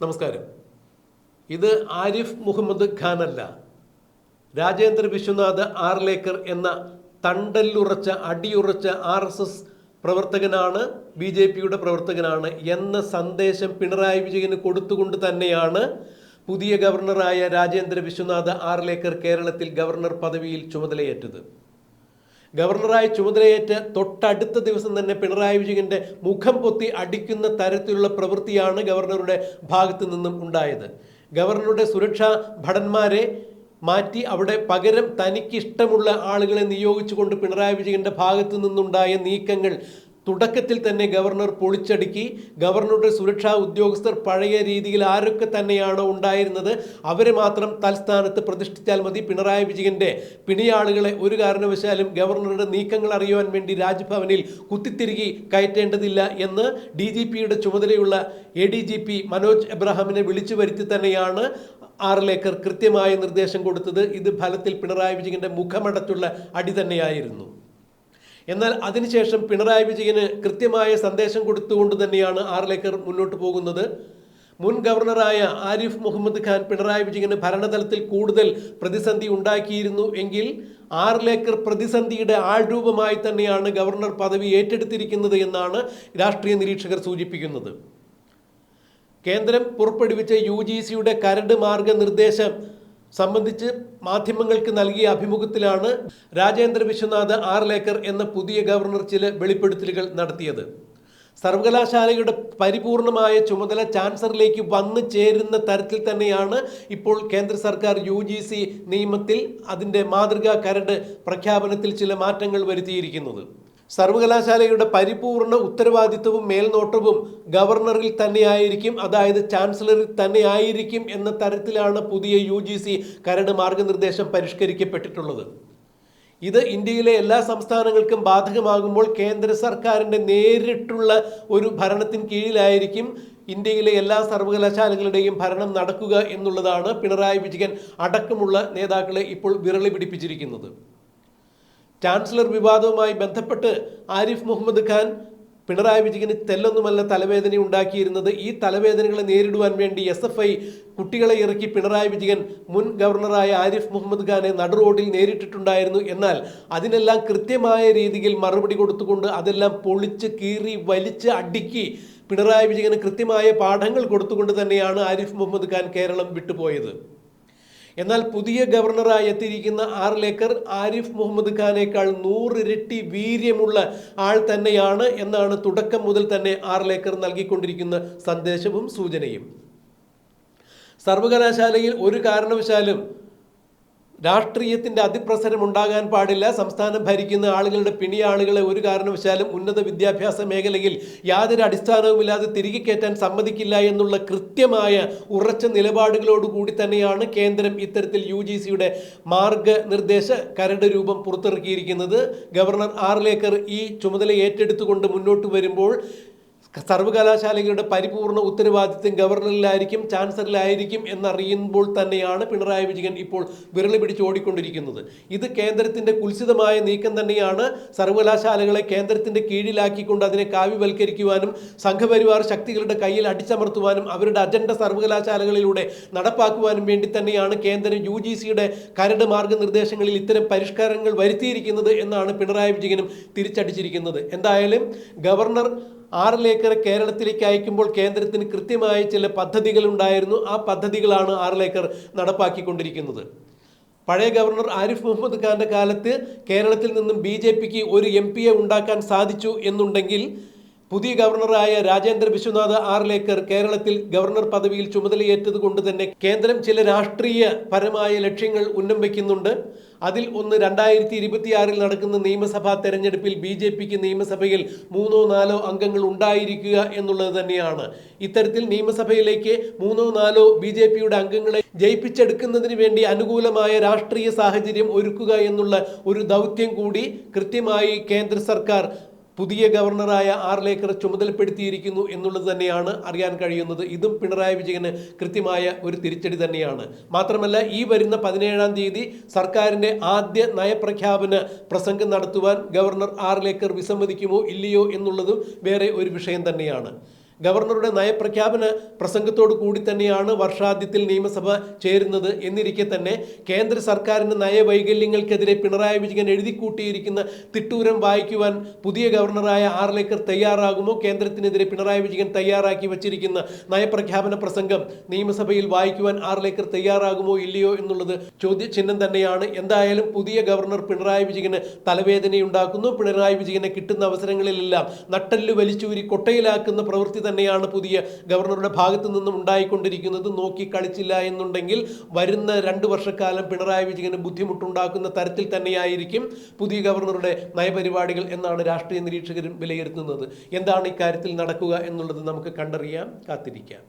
നമസ്കാരം. ഇത് ആരിഫ് മുഹമ്മദ് ഖാൻ അല്ല രാജേന്ദ്ര വിശ്വനാഥ് ആർലേക്കർ എന്ന തണ്ടല്ലുറച്ച അടിയുറച്ച ആർ എസ് എസ് പ്രവർത്തകനാണ് ബി ജെ പിയുടെ പ്രവർത്തകനാണ് എന്ന സന്ദേശം പിണറായി വിജയന് കൊടുത്തുകൊണ്ട് തന്നെയാണ് പുതിയ ഗവർണറായ രാജേന്ദ്ര വിശ്വനാഥ് ആർലേക്കർ കേരളത്തിൽ ഗവർണർ പദവിയിൽ ചുമതലയേറ്റത്. ഗവർണറായി ചുമതലയേറ്റ് തൊട്ടടുത്ത ദിവസം തന്നെ പിണറായി വിജയന്റെ മുഖം പൊത്തി അടിക്കുന്ന തരത്തിലുള്ള പ്രവൃത്തിയാണ് ഗവർണറുടെ ഭാഗത്തു നിന്നും ഉണ്ടായത്. ഗവർണറുടെ സുരക്ഷാ ഭടന്മാരെ മാറ്റി അവിടെ പകരം തനിക്കിഷ്ടമുള്ള ആളുകളെ നിയോഗിച്ചുകൊണ്ട് പിണറായി വിജയന്റെ ഭാഗത്തു നിന്നുണ്ടായ നീക്കങ്ങൾ തുടക്കത്തിൽ തന്നെ ഗവർണർ പൊളിച്ചടുക്കി. ഗവർണറുടെ സുരക്ഷാ ഉദ്യോഗസ്ഥർ പഴയ രീതിയിൽ ആരൊക്കെ തന്നെയാണോ ഉണ്ടായിരുന്നത് അവരെ മാത്രം തൽസ്ഥാനത്ത് പ്രതിഷ്ഠിച്ചാൽ മതി. പിണറായി വിജയന്റെ പിണിയാളുകളെ ഒരു കാരണവശാലും ഗവർണറുടെ നീക്കങ്ങൾ അറിയുവാൻ വേണ്ടി രാജ്ഭവനിൽ കുത്തിത്തിരുകി കയറ്റേണ്ടതില്ല എന്ന് ഡി ജി പിയുടെ ചുമതലയുള്ള A D G P Manoj എബ്രഹാമിനെ വിളിച്ചു വരുത്തി തന്നെയാണ് ആറിലേക്കർ കൃത്യമായ നിർദ്ദേശം കൊടുത്തത്. ഇത് ഫലത്തിൽ പിണറായി വിജയന്റെ മുഖമടച്ചുള്ള അടി തന്നെയായിരുന്നു. എന്നാൽ അതിനുശേഷം പിണറായി വിജയന് കൃത്യമായ സന്ദേശം കൊടുത്തുകൊണ്ട് തന്നെയാണ് ആർലേക്കർ മുന്നോട്ട് പോകുന്നത്. മുൻ ഗവർണറായ ആരിഫ് മുഹമ്മദ് ഖാൻ പിണറായി വിജയന് ഭരണതലത്തിൽ കൂടുതൽ പ്രതിസന്ധി ഉണ്ടാക്കിയിരുന്നു എങ്കിൽ ആർലേക്കർ പ്രതിസന്ധിയുടെ ആൾരൂപമായി തന്നെയാണ് ഗവർണർ പദവി ഏറ്റെടുത്തിരിക്കുന്നത് എന്നാണ് രാഷ്ട്രീയ നിരീക്ഷകർ സൂചിപ്പിക്കുന്നത്. കേന്ദ്രം പുറപ്പെടുവിച്ച യു ജി സിയുടെ കരട് മാർഗനിർദ്ദേശം സംബന്ധിച്ച് മാധ്യമങ്ങൾക്ക് നൽകിയ അഭിമുഖത്തിലാണ് രാജേന്ദ്ര വിശ്വനാഥ് ആർലേക്കർ എന്ന പുതിയ ഗവർണർ ചില വെളിപ്പെടുത്തലുകൾ നടത്തിയത്. സർവകലാശാലയുടെ പരിപൂർണമായ ചുമതല ചാൻസലറിലേക്ക് വന്നു ചേരുന്ന തരത്തിൽ തന്നെയാണ് ഇപ്പോൾ കേന്ദ്ര സർക്കാർ യു ജി സി നിയമത്തിൽ അതിന്റെ മാതൃകാ കരട് പ്രഖ്യാപനത്തിൽ ചില മാറ്റങ്ങൾ വരുത്തിയിരിക്കുന്നത്. സർവകലാശാലയുടെ പരിപൂർണ ഉത്തരവാദിത്വവും മേൽനോട്ടവും ഗവർണറിൽ തന്നെയായിരിക്കും അതായത് ചാൻസലറിൽ തന്നെയായിരിക്കും എന്ന തരത്തിലാണ് പുതിയ യു ജി സി കരട് മാർഗനിർദ്ദേശം പരിഷ്കരിക്കപ്പെട്ടിട്ടുള്ളത്. ഇത് ഇന്ത്യയിലെ എല്ലാ സംസ്ഥാനങ്ങൾക്കും ബാധകമാകുമ്പോൾ കേന്ദ്ര സർക്കാരിന്റെ നേരിട്ടുള്ള ഒരു ഭരണത്തിന് കീഴിലായിരിക്കും ഇന്ത്യയിലെ എല്ലാ സർവകലാശാലകളുടെയും ഭരണം നടക്കുക എന്നുള്ളതാണ് പിണറായി വിജയൻ അടക്കമുള്ള നേതാക്കളെ ഇപ്പോൾ വിരളി പിടിപ്പിച്ചിരിക്കുന്നത്. ചാൻസലർ വിവാദവുമായി ബന്ധപ്പെട്ട് ആരിഫ് മുഹമ്മദ് ഖാൻ പിണറായി വിജയന് തെല്ലൊന്നുമല്ല തലവേദന ഉണ്ടാക്കിയിരുന്നത്. ഈ തലവേദനകളെ നേരിടുവാൻ വേണ്ടി എസ് എഫ് ഐ കുട്ടികളെ ഇറക്കി പിണറായി വിജയൻ മുൻ ഗവർണറായ ആരിഫ് മുഹമ്മദ് ഖാനെ നടുറോഡിൽ നേരിട്ടിട്ടുണ്ടായിരുന്നു. എന്നാൽ അതിനെല്ലാം കൃത്യമായ രീതിയിൽ മറുപടി കൊടുത്തുകൊണ്ട് അതെല്ലാം പൊളിച്ച് കീറി വലിച്ച് അടുക്കി പിണറായി വിജയന് കൃത്യമായ പാഠങ്ങൾ കൊടുത്തുകൊണ്ട് തന്നെയാണ് ആരിഫ് മുഹമ്മദ് ഖാൻ കേരളം വിട്ടുപോയത്. എന്നാൽ പുതിയ ഗവർണറായി എത്തിയിരിക്കുന്ന ലേക്കർ ആരിഫ് മുഹമ്മദ് ഖാനേക്കാൾ നൂറിരട്ടി വീര്യമുള്ള ആൾ തന്നെയാണ് എന്നാണ് തുടക്കം മുതൽ തന്നെ ആർ ലേക്കർ നൽകിക്കൊണ്ടിരിക്കുന്ന സന്ദേശവും സൂചനയും. സർവകലാശാലയിൽ ഒരു കാരണവശാലും രാഷ്ട്രീയത്തിന്റെ അതിപ്രസരം ഉണ്ടാകാൻ പാടില്ല. സംസ്ഥാനം ഭരിക്കുന്ന ആളുകളുടെ പിണിയാളുകളെ ഒരു കാരണവശാലും ഉന്നത വിദ്യാഭ്യാസ മേഖലയിൽ യാതൊരു അടിസ്ഥാനവുമില്ലാതെ തിരികെ കയറ്റാൻ സമ്മതിക്കില്ല എന്നുള്ള കൃത്യമായ ഉറച്ച നിലപാടുകളോടുകൂടി തന്നെയാണ് കേന്ദ്രം ഇത്തരത്തിൽ യു ജി സിയുടെ മാർഗനിർദ്ദേശ കരട് രൂപം പുറത്തിറക്കിയിരിക്കുന്നത്. ഗവർണർ ആർലേക്കർ ഈ ചുമതല ഏറ്റെടുത്തുകൊണ്ട് മുന്നോട്ട് വരുമ്പോൾ സർവകലാശാലകളുടെ പരിപൂർണ ഉത്തരവാദിത്വം ഗവർണറിലായിരിക്കും ചാൻസലറിലായിരിക്കും എന്നറിയുമ്പോൾ തന്നെയാണ് പിണറായി വിജയൻ ഇപ്പോൾ വിരളി പിടിച്ച് ഓടിക്കൊണ്ടിരിക്കുന്നത്. ഇത് കേന്ദ്രത്തിന്റെ കുൽസിതമായ നീക്കം തന്നെയാണ് സർവകലാശാലകളെ കേന്ദ്രത്തിന്റെ കീഴിലാക്കിക്കൊണ്ട് അതിനെ കാവ്യവൽക്കരിക്കുവാനും സംഘപരിവാർ ശക്തികളുടെ കയ്യിൽ അടിച്ചമർത്തുവാനും അവരുടെ അജണ്ട സർവകലാശാലകളിലൂടെ നടപ്പാക്കുവാനും വേണ്ടി തന്നെയാണ് കേന്ദ്രം യു ജി സിയുടെ കരട് മാർഗനിർദ്ദേശങ്ങളിൽ ഇത്തരം പരിഷ്കാരങ്ങൾ വരുത്തിയിരിക്കുന്നത് എന്നാണ് പിണറായി വിജയനും തിരിച്ചടിച്ചിരിക്കുന്നത്. എന്തായാലും ഗവർണർ ആറിലേക്കറെ കേരളത്തിലേക്ക് അയക്കുമ്പോൾ കേന്ദ്രത്തിന് കൃത്യമായ ചില പദ്ധതികൾ ഉണ്ടായിരുന്നു ആ പദ്ധതികളാണ് ആറിലേക്കർ നടപ്പാക്കിക്കൊണ്ടിരിക്കുന്നത്. പഴയ ഗവർണർ ആരിഫ് മുഹമ്മദ് ഖാന്റെ കാലത്ത് കേരളത്തിൽ നിന്നും ബി ജെ പിക്ക് ഒരു എം പിയെ ഉണ്ടാക്കാൻ സാധിച്ചു എന്നുണ്ടെങ്കിൽ പുതിയ ഗവർണറായ രാജേന്ദ്ര വിശ്വനാഥ് ആർലേക്കർ കേരളത്തിൽ ഗവർണർ പദവിയിൽ ചുമതലയേറ്റത് കൊണ്ട് തന്നെ കേന്ദ്രം ചില രാഷ്ട്രീയ പരമായ ലക്ഷ്യങ്ങൾ ഉന്നം വയ്ക്കുന്നുണ്ട്. അതിൽ ഒന്ന് രണ്ടായിരത്തി ഇരുപത്തിയാറിൽ നടക്കുന്ന നിയമസഭാ തെരഞ്ഞെടുപ്പിൽ ബി ജെ പിക്ക് നിയമസഭയിൽ മൂന്നോ നാലോ അംഗങ്ങൾ ഉണ്ടായിരിക്കുക എന്നുള്ളത് തന്നെയാണ്. ഇത്തരത്തിൽ നിയമസഭയിലേക്ക് മൂന്നോ നാലോ ബി ജെ പിയുടെ അംഗങ്ങളെ ജയിപ്പിച്ചെടുക്കുന്നതിന് വേണ്ടി അനുകൂലമായ രാഷ്ട്രീയ സാഹചര്യം ഒരുക്കുക എന്നുള്ള ഒരു ദൗത്യം കൂടി കൃത്യമായി കേന്ദ്ര സർക്കാർ പുതിയ ഗവർണറായ ആർ ആർലേക്കർ ചുമതലപ്പെടുത്തിയിരിക്കുന്നു എന്നുള്ളത് തന്നെയാണ് അറിയാൻ കഴിയുന്നത്. ഇതും പിണറായി വിജയന് കൃത്യമായ ഒരു തിരിച്ചടി തന്നെയാണ്. മാത്രമല്ല ഈ വരുന്ന പതിനേഴാം തീയതി സർക്കാരിന്റെ ആദ്യ നയപ്രഖ്യാപന പ്രസംഗം നടത്തുവാൻ ഗവർണർ ആർ ആർലേക്കർ വിസമ്മതിക്കുമോ ഇല്ലയോ എന്നുള്ളതും വേറെ ഒരു വിഷയം തന്നെയാണ്. ഗവർണറുടെ നയപ്രഖ്യാപന പ്രസംഗത്തോടു കൂടി തന്നെയാണ് വർഷാദ്യത്തിൽ നിയമസഭ ചേരുന്നത് എന്നിരിക്കെ തന്നെ കേന്ദ്ര സർക്കാരിന്റെ നയവൈകല്യങ്ങൾക്കെതിരെ പിണറായി വിജയൻ എഴുതി കൂട്ടിയിരിക്കുന്ന തിട്ടൂരം വായിക്കുവാൻ പുതിയ ഗവർണറായ ആർലേക്കർ തയ്യാറാകുമോ? കേന്ദ്രത്തിനെതിരെ പിണറായി വിജയൻ തയ്യാറാക്കി വച്ചിരിക്കുന്ന നയപ്രഖ്യാപന പ്രസംഗം നിയമസഭയിൽ വായിക്കുവാൻ ആർലേക്കർ തയ്യാറാകുമോ ഇല്ലയോ എന്നുള്ളത് ചോദ്യചിഹ്നം തന്നെയാണ്. എന്തായാലും പുതിയ ഗവർണർ പിണറായി വിജയന് തലവേദനയുണ്ടാക്കുന്നു. പിണറായി വിജയനെ കിട്ടുന്ന അവസരങ്ങളിലെല്ലാം നട്ടൽ വലിച്ചൂരി കൊട്ടയിലാക്കുന്ന പ്രവൃത്തി തന്നെയാണ് പുതിയ ഗവർണറുടെ ഭാഗത്തു നിന്നും ഉണ്ടായിക്കൊണ്ടിരിക്കുന്നത്. നോക്കി കളിച്ചില്ല എന്നുണ്ടെങ്കിൽ വരുന്ന രണ്ട് വർഷക്കാലം പിണറായി വിജയന് ബുദ്ധിമുട്ടുണ്ടാക്കുന്ന തരത്തിൽ തന്നെയായിരിക്കും പുതിയ ഗവർണറുടെ നയപരിപാടികൾ എന്നാണ് രാഷ്ട്രീയ നിരീക്ഷകരും വിലയിരുത്തുന്നത്. എന്താണ് ഇക്കാര്യത്തിൽ നടക്കുക എന്നുള്ളത് നമുക്ക് കണ്ടറിയാം കാത്തിരിക്കാം.